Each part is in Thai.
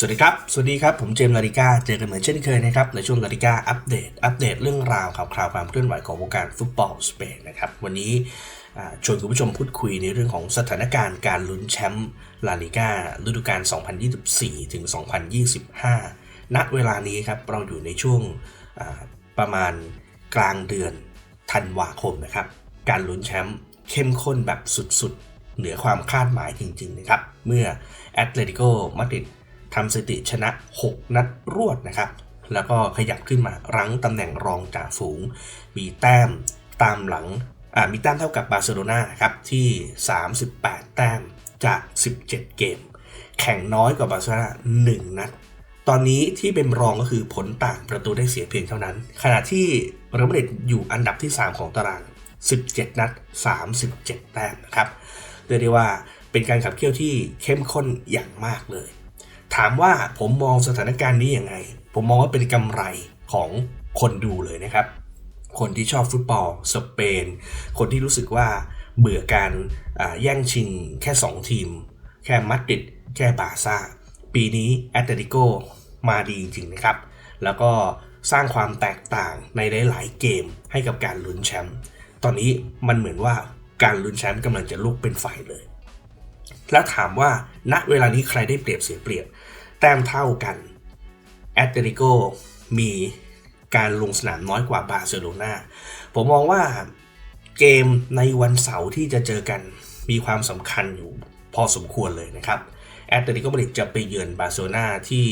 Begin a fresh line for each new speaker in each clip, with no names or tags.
สวัสดีครับ สวัสดีครับ ผมเจมส์ลาริก้า เจอกันเหมือนเช่นเคยนะครับ ในช่วงลาริก้าอัปเดต อัปเดตเรื่องราวข่าวคราวความเคลื่อนไหวของวงการฟุตบอลสเปนนะครับ วันนี้ชวนคุณผู้ชมพูดคุยในเรื่องของสถานการณ์การลุ้นแชมป์ลาลิก้าฤดูกาล 2024 ถึง 2025 ณ เวลานี้ครับ เราอยู่ในช่วงประมาณกลางเดือนธันวาคมนะครับ การลุ้นแชมป์เข้มข้นแบบสุดๆ เหนือความคาดหมายจริงๆนะครับ เมื่อแอตเลติโกมาดริด ทำสถิติชนะ 6 นัดรวดนะครับ แล้วก็ขยับขึ้นมารั้งตำแหน่งรองจ่าฝูง มีแต้มตามหลังมีแต้มเท่ากับบาร์เซโลนาครับที่ 38 แต้มจาก 17 เกม แข่งน้อยกว่าบาร์เซโลนา1นัด ตอนนี้ที่เป็นรองก็คือผลต่างประตูได้เสียเพียงเท่านั้น ขณะที่เรอัลมาดริดอยู่อันดับที่ 3 ของตาราง 17 นัด 37 แต้มนะครับเรียกได้ว่าเป็นการขับเคี่ยวที่เข้มข้นอย่างมากเลย ถามว่าผมมองสถานการณ์นี้ยังไง ผมมองว่าเป็นกำไรของคนดูเลยนะครับ คนที่ชอบฟุตบอลสเปน คนที่รู้สึกว่าเบื่อการแย่งชิงแค่ 2 ทีม แค่มาดริดแค่บาซ่า ปีนี้แอตเลติโกมาดีจริงๆนะครับ แล้วก็สร้างความแตกต่างในหลายๆเกมให้กับการลุ้นแชมป์ ตอนนี้มันเหมือนว่าการลุ้นแชมป์กำลังจะลุกเป็นไฟเลย แล้วถามว่าณเวลานี้ใครได้เปรียบเสียเปรียบ แต้มเท่ากันแอตเลติโกมีการลงสนามน้อยกว่าบาร์เซโลนาผมมองว่าเกมในวันเสาร์ที่จะเจอกันมีความสำคัญอยู่พอสมควรเลยนะครับแอตเลติโกมาดริดจะไปเยือนบาร์เซโลนาที่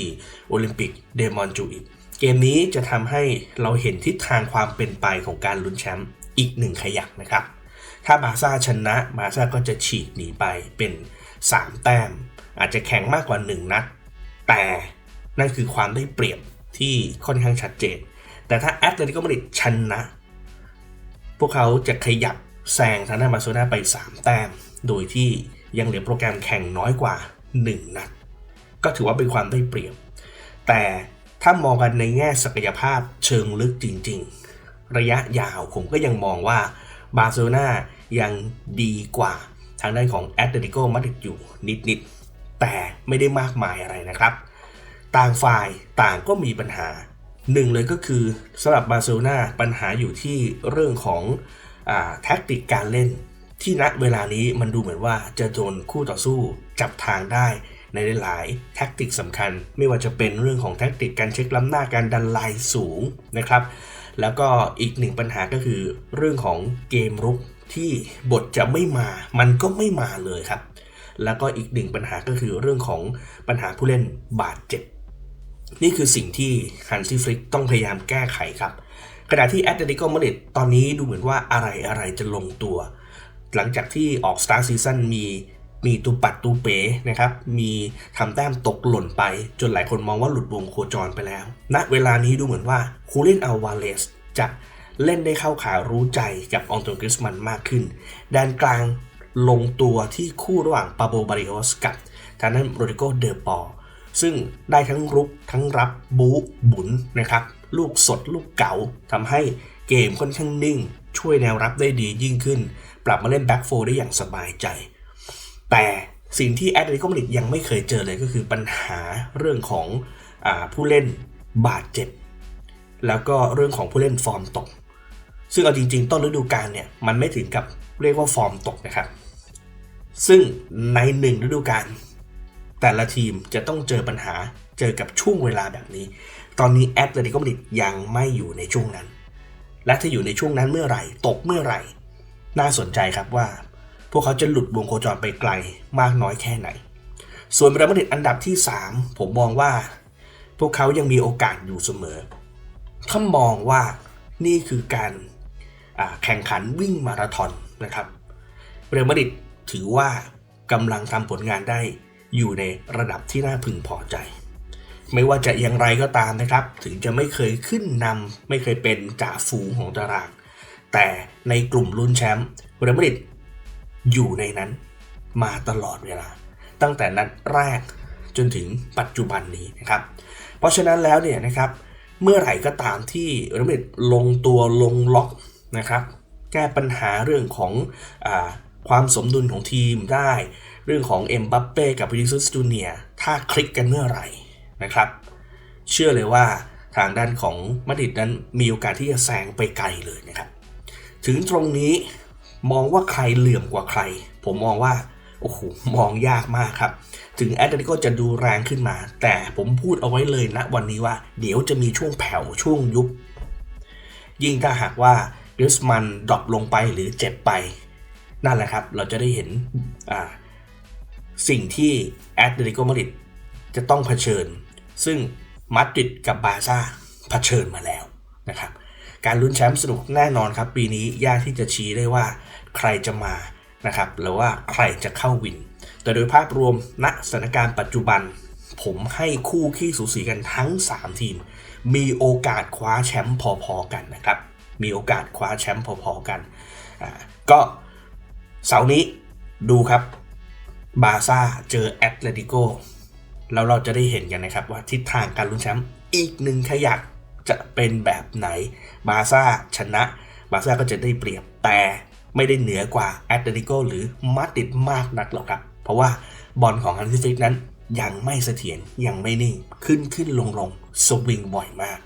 โอลิมปิกเดมอนจูอิตเกมนี้จะทำให้เราเห็นทิศทางความเป็นไปของการลุ้นแชมป์อีกหนึ่งขยักนะครับ ถ้าบาซ่าชนะบาซ่าก็จะฉีกหนีไปเป็น 3 แต้ม อาจจะแข่งมากกว่า 1 นัด แต่นั่นคือความได้เปรียบที่ค่อนข้างชัดเจน แต่ถ้าแอตเลติโกมาดริดชนะ พวกเขาจะขยับแซงทางด้านบาร์เซโลนาไป 3 แต้ม โดยที่ยังเหลือโปรแกรมแข่งน้อยกว่า 1 นัด ก็ถือว่าเป็นความได้เปรียบ แต่ถ้ามองกันในแง่ศักยภาพเชิงลึกจริง ๆ ระยะยาวผมก็ยังมองว่าบาร์เซโลนายังดีกว่าทางด้านของแอตเลติโกมาดริดอยู่นิดๆ แต่ไม่ได้มากมายอะไรนะครับ ต่างฝ่ายต่างก็มีปัญหาหนึ่งเลยก็คือสำหรับบาร์เซโลนาปัญหาอยู่ที่เรื่องของอแท็กติกการเล่น ที่ณเวลานี้มันดูเหมือนว่าจะโดนคู่ต่อสู้จับทางได้ในหลายๆแท็กติกสำคัญ ไม่ว่าจะเป็นเรื่องของแท็กติกการเช็คล้ำหน้าการดันไลน์สูงนะครับ แล้วก็อีกหนึ่งปัญหาก็คือเรื่องของเกมรุกที่บทจะไม่มา มันก็ไม่มาเลยครับ แล้วก็อีกหนึ่งปัญหาก็คือเรื่องของปัญหาผู้เล่นบาดเจ็บ นี่คือสิ่งที่ฮันซี่ฟลิกต้องพยายามแก้ไขครับ ขณะที่แอตเลติโกมาดริดตอนนี้ดูเหมือนว่าอะไรอะไรจะลงตัว หลังจากที่ออกสตาร์ซีซั่นมีมีตูปัดตูเป๋นะครับ มีทำแต้มตกหล่นไป จนหลายคนมองว่าหลุดวงโคจรไปแล้ว ณ เวลานี้ดูเหมือนว่าคูเลนอัลวาเลสจะเล่นได้เข้าขารู้ใจกับอองโตกริสมันมากขึ้น ด้านกลาง ลงตัวที่คู่ระหว่างปาโบบาริโอสกับทางด้านโรดิโกเดอปอซึ่งได้ทั้งรุกทั้งรับบูบุนนะครับ ลูกสดลูกเก๋าทำให้เกมค่อนข้างนิ่ง ช่วยแนวรับได้ดียิ่งขึ้น ปรับมาเล่นแบ็กโฟได้อย่างสบายใจ แต่สิ่งที่แอตเลติโกมาดริดยังไม่เคยเจอเลยก็คือปัญหาเรื่องของอผู้เล่นบาดเจ็บ แล้วก็เรื่องของผู้เล่นฟอร์มตก ซึ่งเอาจริง ๆ ต้นฤดูกาลเนี่ยมันไม่ถึงกับเรียกว่าฟอร์มตกนะครับ ซึ่งในหนึ่งฤดูกาลแต่ละทีมจะต้องเจอปัญหาเจอกับช่วงเวลาแบบนี้ ตอนนี้แอตเลติโกมาดริดยังไม่อยู่ในช่วงนั้น และถ้าอยู่ในช่วงนั้นเมื่อไหร่ ตกเมื่อไหร่ น่าสนใจครับว่า พวกเขาจะหลุดวงโคจรไปไกลมากน้อยแค่ไหน ส่วนเรอัลมาดริดอันดับที่ 3 ผมมองว่า พวกเขายังมีโอกาสอยู่เสมอถ้ามองว่านี่คือการแข่งขันวิ่งมาราธอนนะครับ เรอัลมาดริด ถือว่ากำลังทำผลงานได้อยู่ในระดับที่น่าพึงพอใจ ไม่ว่าจะอย่างไรก็ตามนะครับ ถึงจะไม่เคยขึ้นนำไม่เคยเป็นจ่าฝูงของตาราง แต่ในกลุ่มลุ้นแชมป์เรอัลมาดริดอยู่ในนั้นมาตลอดเวลา ตั้งแต่นัดแรกจนถึงปัจจุบันนี้นะครับ เพราะฉะนั้นแล้วเนี่ยนะครับเมื่อไหร่ก็ตามที่เรอัลมาดริดลงตัวลงล็อกนะครับ แก้ปัญหาเรื่องของอ ความสมดุลของทีมได้ เรื่องของเอ็มบัปเป้กับวินิซุสจูเนียถ้าคลิกกันเมื่อไหร่นะครับ เชื่อเลยว่าทางด้านของมาดริดนั้นมีโอกาสที่จะแซงไปไกลเลยนะครับ ถึงตรงนี้มองว่าใครเหลื่อมกว่าใคร ผมมองว่าโอ้โหมองยากมากครับ ถึงแอตเลติโกจะดูแรงขึ้นมา แต่ผมพูดเอาไว้เลยนะวันนี้ว่า เดี๋ยวจะมีช่วงแผ่วช่วงยุบ ยิ่งถ้าหากว่าเดสมันดรอปลงไปหรือเจ็บไป นั่นแหละครับ เราจะได้เห็นสิ่งที่แอตเลติโกมาดริดจะต้องเผชิญ ซึ่งมาดริดกับบาซ่าเผชิญมาแล้วนะครับ การลุ้นแชมป์สนุกแน่นอนครับ ปีนี้ยากที่จะชี้ได้ว่าใครจะมานะครับหรือว่าใครจะเข้าวิน แต่โดยภาพรวมณสถานการณ์ปัจจุบัน ผมให้คู่ขี้สูสีกันทั้ง 3 ทีม มีโอกาสคว้าแชมป์พอๆกันนะครับ มีโอกาสคว้าแชมป์พอๆกัน ก็ เสาร์นี้ดูครับบาซ่าเจอแอตเลติโกแล้วเราจะได้เห็นกันนะครับว่าทิศทางการลุ้นแชมป์อีกหนึ่งขยักจะเป็นแบบไหนบาซ่าชนะ บาซ่าก็จะได้เปรียบแต่ไม่ได้เหนือกว่าแอตเลติโกหรือมาดริดมากนักหรอกครับ เพราะว่าบอลของฮันซิฟิกนั้นยังไม่เสถียรยังไม่นิ่ง ขึ้นขึ้นลงลงสวิงบ่อยมาก